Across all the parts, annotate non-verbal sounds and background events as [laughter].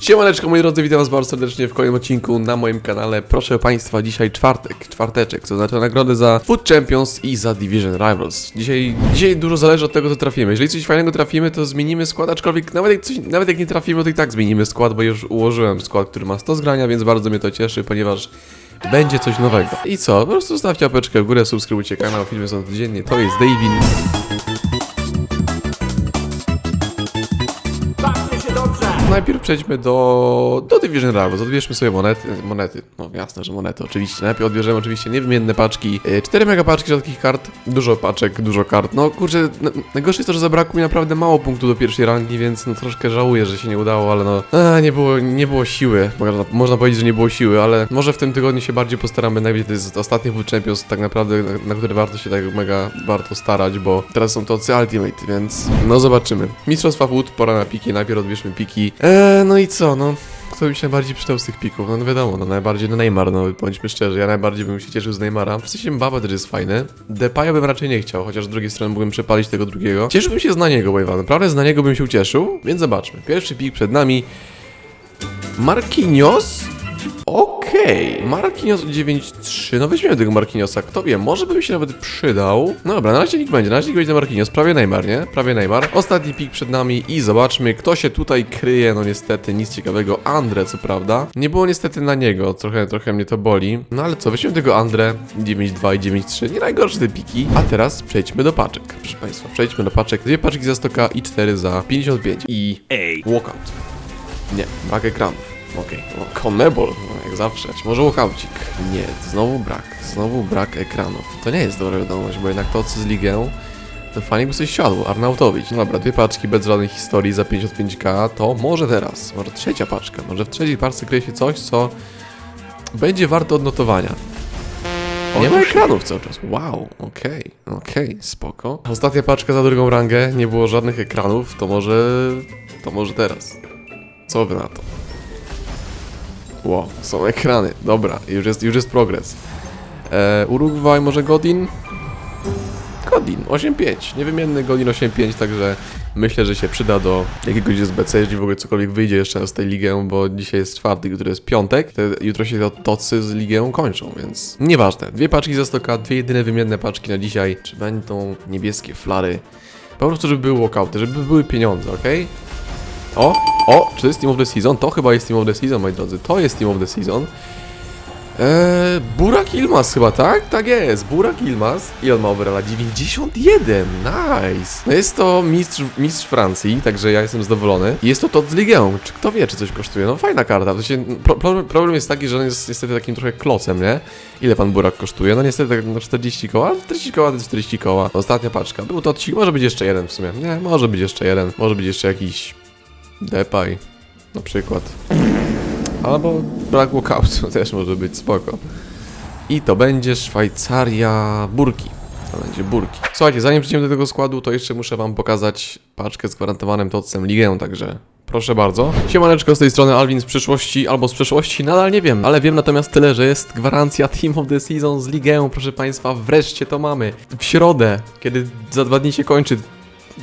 Siemaneczko moi drodzy, witam was bardzo serdecznie w kolejnym odcinku na moim kanale. Proszę państwa, dzisiaj czwartek, czwarteczek, co znaczy nagrody za Food Champions i za Division Rivals. Dzisiaj, dzisiaj dużo zależy od tego, co trafimy. Jeżeli coś fajnego trafimy, to zmienimy skład, aczkolwiek nawet jak, coś, nawet jak nie trafimy, to i tak zmienimy skład, bo już ułożyłem skład, który ma 100 zgrania, więc bardzo mnie to cieszy, ponieważ będzie coś nowego. I co? Po prostu zostawcie łapeczkę w górę, subskrybujcie kanał, filmy są codziennie. To jest Davin. Najpierw przejdźmy do, do Division Rivals. Odbierzmy sobie monety. Monety. No jasne, że monety, oczywiście. Najpierw odbierzemy oczywiście niewymienne paczki. 4 mega paczki rzadkich kart. Dużo paczek, dużo kart. No kurczę, najgorsze jest to, że zabrakło mi naprawdę mało punktów do pierwszej rangi, więc no troszkę żałuję, że się nie udało, ale no... A, nie było, nie było siły. Można, można powiedzieć, że nie było siły, ale może w tym tygodniu się bardziej postaramy. Najpierw to jest ostatni Food Champions, tak naprawdę, na, na który warto się tak mega warto starać, bo teraz są to Ultimate, więc no zobaczymy. Mistrzostwa Food, pora na piki. Najpierw odbierzmy piki. Eee, no i co, no... Kto by się najbardziej przydał z tych pików? No, no wiadomo, no najbardziej no Neymar, no bądźmy szczerzy, ja najbardziej bym się cieszył z Neymara. W sensie Mbappe też jest fajny. Depaya bym raczej nie chciał, chociaż z drugiej strony mógłbym przepalić tego drugiego. Cieszyłbym się z Naniego, Wejwa, naprawdę z Naniego bym się ucieszył, więc zobaczmy. Pierwszy pik przed nami. Marquinhos? Okej, Marquinhos 9-3, no weźmiemy tego Marquinhosa, kto wie, może by mi się nawet przydał. No dobra, na razie nikt będzie, na razie nikt będzie Marquinhos, prawie Neymar, nie? Prawie Neymar. Ostatni pik przed nami i zobaczmy, kto się tutaj kryje, no niestety, nic ciekawego, Andre, co prawda. Nie było niestety na niego, trochę, trochę mnie to boli. No ale co, weźmiemy tego Andre, 9-2 i 9-3, nie najgorsze te piki. A teraz przejdźmy do paczek, proszę Państwa, przejdźmy do paczek. Dwie paczki za 100k i cztery za 55 i Ej! walkout. Nie, brak ekranów. Okej, okay. Conmebol, no jak zawsze. Może walkoucik? Nie, znowu brak. Znowu brak ekranów. To nie jest dobra wiadomość, bo jednak to co z ligę, to fajnie by coś siadło. Arnautowicz. No dobra, dwie paczki bez żadnej historii za 55k, to może teraz. Może trzecia paczka. Może w trzeciej paczce kryje się coś, co będzie warte odnotowania. Nie ma ekranów cały czas. Wow, okej, okej, spoko. Ostatnia paczka za drugą rangę, nie było żadnych ekranów, to może... to może teraz. Co wy na to? Ło, są ekrany. Dobra, już jest, już jest progres. E, Urugwaj może Godin? Godin, 8.5. Niewymienny Godin 8.5, także myślę, że się przyda do jakiegoś SBC, jeżeli w ogóle cokolwiek wyjdzie jeszcze z tej ligę, bo dzisiaj jest czwartek, jutro jest piątek. Te, jutro się to- tocy z ligę kończą, więc nieważne. Dwie paczki za 100k, dwie jedyne wymienne paczki na dzisiaj. Czy będą niebieskie flary? Po prostu, żeby były walkouty, żeby były pieniądze, ok? O, o, czy to jest Team of the Season? To chyba jest Team of the Season, moi drodzy. To jest Team of the Season. Eee, Burak Ilmaz chyba, tak? Tak jest, Burak Ilmaz. I on ma overalla 91, nice. No jest to mistrz, mistrz Francji, także ja jestem zadowolony. I jest to tot z ligę. Czy kto wie, czy coś kosztuje? No fajna karta. Się, pro, problem, problem jest taki, że on jest niestety takim trochę klocem, nie? Ile pan Burak kosztuje? No niestety tak no 40 koła, 40 koła to 40 koła. Ostatnia paczka. Był to odcinek, może być jeszcze jeden w sumie. Nie, może być jeszcze jeden. Może być jeszcze jakiś Depay na przykład. Albo brak walkoutu [laughs] też może być spoko. I to będzie Szwajcaria Burki. To będzie Burki. Słuchajcie, zanim przejdziemy do tego składu, to jeszcze muszę wam pokazać paczkę z gwarantowanym tocem ligę, także proszę bardzo. Siemaneczko z tej strony Alvin z przyszłości, albo z przeszłości, nadal nie wiem, ale wiem natomiast tyle, że jest gwarancja Team of the Season z ligę, proszę państwa, wreszcie to mamy. W środę, kiedy za dwa dni się kończy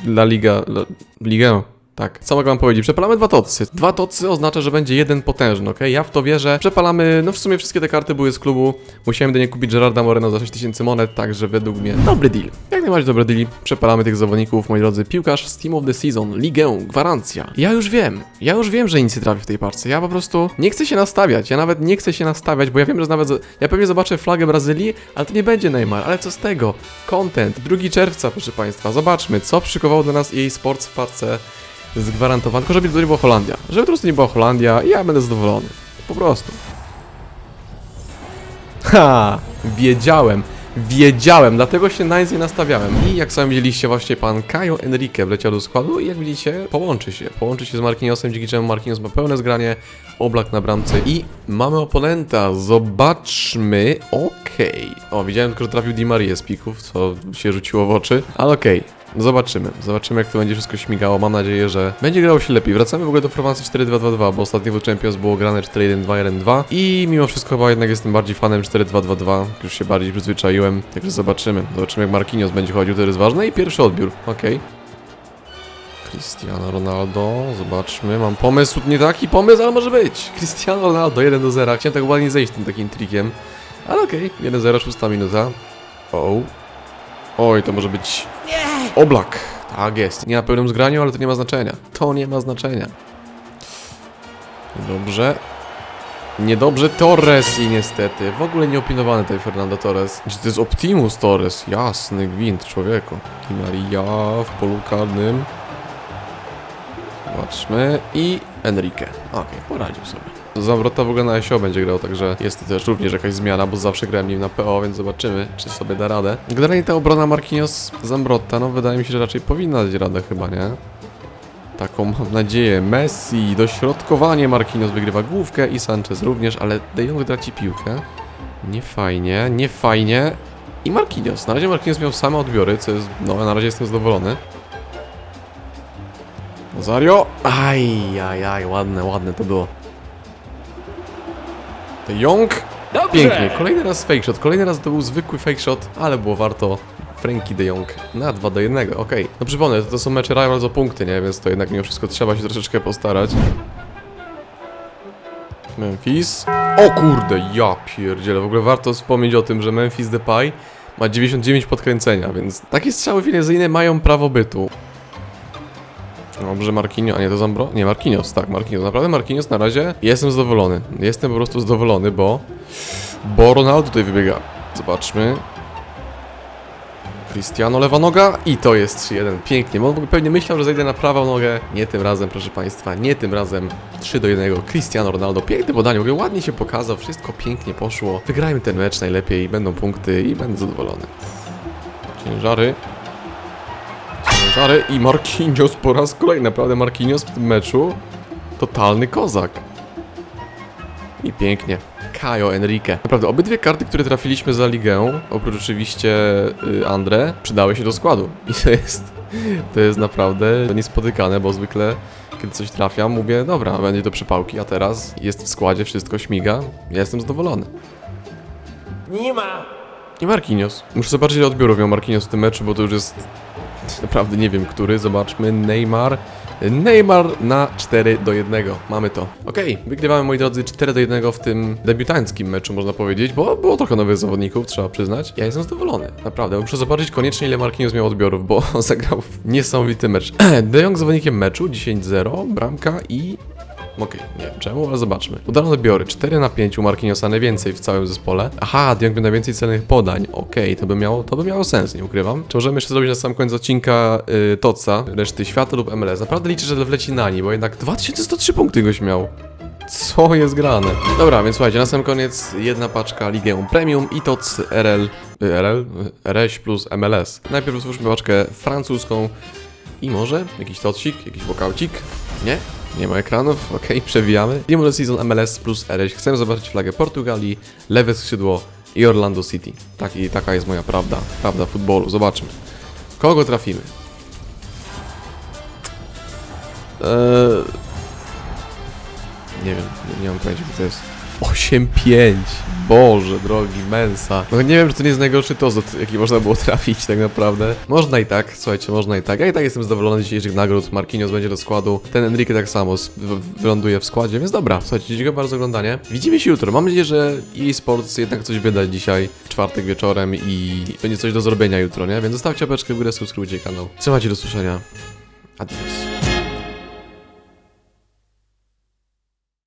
La Liga, La, Ligę. Tak. Co mogę wam powiedzieć? Przepalamy dwa tocy. Dwa tocy oznacza, że będzie jeden potężny, ok? Ja w to wierzę. Przepalamy, no w sumie wszystkie te karty były z klubu. Musiałem do niej kupić Gerarda Moreno za 6000 monet, także według mnie dobry deal. Jak najbardziej dobry deal. Przepalamy tych zawodników, moi drodzy. Piłkarz z Team of the Season, ligę, gwarancja. Ja już wiem, ja już wiem, że nic nie trafi w tej parce. Ja po prostu nie chcę się nastawiać. Ja nawet nie chcę się nastawiać, bo ja wiem, że nawet, ja pewnie zobaczę flagę Brazylii, ale to nie będzie Neymar. Ale co z tego? Content. 2 czerwca, proszę państwa. Zobaczmy, co przykowało do nas jej Sports w parce zgwarantowane, tylko żeby to nie była Holandia. Żeby po nie była Holandia ja będę zadowolony. Po prostu. Ha! Wiedziałem. Wiedziałem, dlatego się na nic nie nastawiałem. I jak sami widzieliście, właśnie pan Kajo Enrique wleciał do składu i jak widzicie, połączy się. Połączy się z Marquinhosem, dzięki czemu Marquinhos ma pełne zgranie, oblak na bramce i mamy oponenta. Zobaczmy. Okej. O, widziałem tylko, że trafił Di Maria z pików, co się rzuciło w oczy, ale okej. Zobaczymy. Zobaczymy, jak to będzie wszystko śmigało. Mam nadzieję, że będzie grało się lepiej. Wracamy w ogóle do formacji 4-2-2-2, bo ostatnio w Champions było grane 4-1-2-1-2 i mimo wszystko chyba jednak jestem bardziej fanem 4-2-2-2. Już się bardziej przyzwyczaiłem, także zobaczymy. Zobaczymy, jak Marquinhos będzie chodził, to jest ważne. I pierwszy odbiór. Okej. Cristiano Ronaldo, zobaczmy, mam pomysł, nie taki pomysł, ale może być. Cristiano Ronaldo, 1 do 0. Chciałem tak ładnie zejść tym takim trikiem, ale okej, 1-0, 6 minuta. O. Oj, to może być Oblak. Tak jest. Nie na pełnym zgraniu, ale to nie ma znaczenia. To nie ma znaczenia. Dobrze. Niedobrze Torres i niestety. W ogóle nie opinowany tutaj Fernando Torres. Gdzie to jest Optimus Torres? Jasny gwint, człowieku. I Maria w polu karnym. Zobaczmy. I Enrique. Okej, poradził sobie. Zamrota w ogóle na SEO będzie grał, także jest to też również jakaś zmiana, bo zawsze grałem nim na PO, więc zobaczymy, czy sobie da radę. Generalnie ta obrona Marquinhos Zambrota, no wydaje mi się, że raczej powinna dać radę chyba, nie? Taką mam nadzieję. Messi, dośrodkowanie Marquinhos wygrywa główkę i Sanchez również, ale De Jong traci piłkę. Nie fajnie, nie fajnie. I Marquinhos. Na razie Marquinhos miał same odbiory, co jest, no na razie jestem zadowolony. Nazario. Aj, aj, aj, ładne, ładne to było. Jong. Dobrze! Pięknie, kolejny raz fake shot, kolejny raz to był zwykły fake shot, ale było warto. Frankie de Jong na 2 do 1, okej. No przypomnę, to, to są mecze Rivals o punkty, nie? Więc to jednak mimo wszystko trzeba się troszeczkę postarać. Memphis. O kurde, ja pierdzielę. W ogóle warto wspomnieć o tym, że Memphis Depay ma 99 podkręcenia, więc takie strzały finezyjne mają prawo bytu. Dobrze, Marquinhos, a nie to Zambro? Nie, Marquinhos, tak, Marquinhos. Naprawdę Marquinhos na razie jestem zadowolony. Jestem po prostu zadowolony, bo... Bo Ronaldo tutaj wybiega. Zobaczmy. Cristiano lewa noga i to jest 3-1. Pięknie, bo pewnie myślał, że zejdę na prawą nogę. Nie tym razem, proszę Państwa, nie tym razem. 3 do 1. Cristiano Ronaldo, piękne podanie, w ładnie się pokazał, wszystko pięknie poszło. Wygrajmy ten mecz najlepiej, będą punkty i będę zadowolony. Ciężary. Ciężary i Marquinhos po raz kolejny. Naprawdę Marquinhos w tym meczu totalny kozak. I pięknie. Kajo Enrique. Naprawdę, obydwie karty, które trafiliśmy za ligę, oprócz oczywiście y, Andre, przydały się do składu. I to jest, to jest naprawdę niespotykane, bo zwykle, kiedy coś trafiam, mówię, dobra, będzie to przypałki, a teraz jest w składzie, wszystko śmiga, ja jestem zadowolony. Nie ma! I Marquinhos. Muszę zobaczyć, ile odbiorów miał Marquinhos w tym meczu, bo to już jest naprawdę nie wiem, który. Zobaczmy, Neymar. Neymar na 4 do 1. Mamy to. Okej, wygrywamy moi drodzy 4 do 1 w tym debiutanckim meczu, można powiedzieć, bo było trochę nowych zawodników, trzeba przyznać. Ja jestem zadowolony, naprawdę. Muszę zobaczyć koniecznie, ile Marquinhos miał odbiorów, bo [laughs] zagrał w niesamowity mecz. [clears throat] De Jong zawodnikiem meczu, 10-0, bramka i Okej, nie wiem czemu, ale zobaczmy. Udane odbiory, 4 na 5 u Marquinhosa, najwięcej w całym zespole. Aha, Diong miał najwięcej celnych podań. Okej, to by miało, to by miało sens, nie ukrywam. Czy możemy jeszcze zrobić na sam koniec odcinka y, Toca, reszty świata lub MLS? Naprawdę liczę, że wleci na niej, bo jednak 2103 punkty goś miał. Co jest grane? Dobra, więc słuchajcie, na sam koniec jedna paczka Ligę Premium i TOC RL, y, RL, y, RS plus MLS. Najpierw otwórzmy paczkę francuską i może jakiś tocik, jakiś wokałcik? Nie? Nie ma ekranów, ok, [laughs] przewijamy. Demon Season MLS plus RS. Chcemy zobaczyć flagę Portugalii, lewe skrzydło i Orlando City. Taki, taka jest moja prawda, prawda futbolu. Zobaczmy. Kogo trafimy? Eee... Nie wiem, nie, nie mam pojęcia, kto to jest. 8-5! Boże drogi, Mensa. No nie wiem, czy to nie jest najgorszy tozot, jaki można było trafić tak naprawdę. Można i tak, słuchajcie, można i tak. Ja i tak jestem zadowolony z dzisiejszych nagród. Marquinhos będzie do składu. Ten Enrique tak samo wyląduje w składzie, więc dobra. Słuchajcie, dziękuję bardzo za oglądanie. Widzimy się jutro. Mam nadzieję, że EA Sports jednak coś wyda dzisiaj, w czwartek wieczorem i będzie coś do zrobienia jutro, nie? Więc zostawcie łapeczkę w górę, subskrybujcie kanał. Trzymajcie do słyszenia. Adios.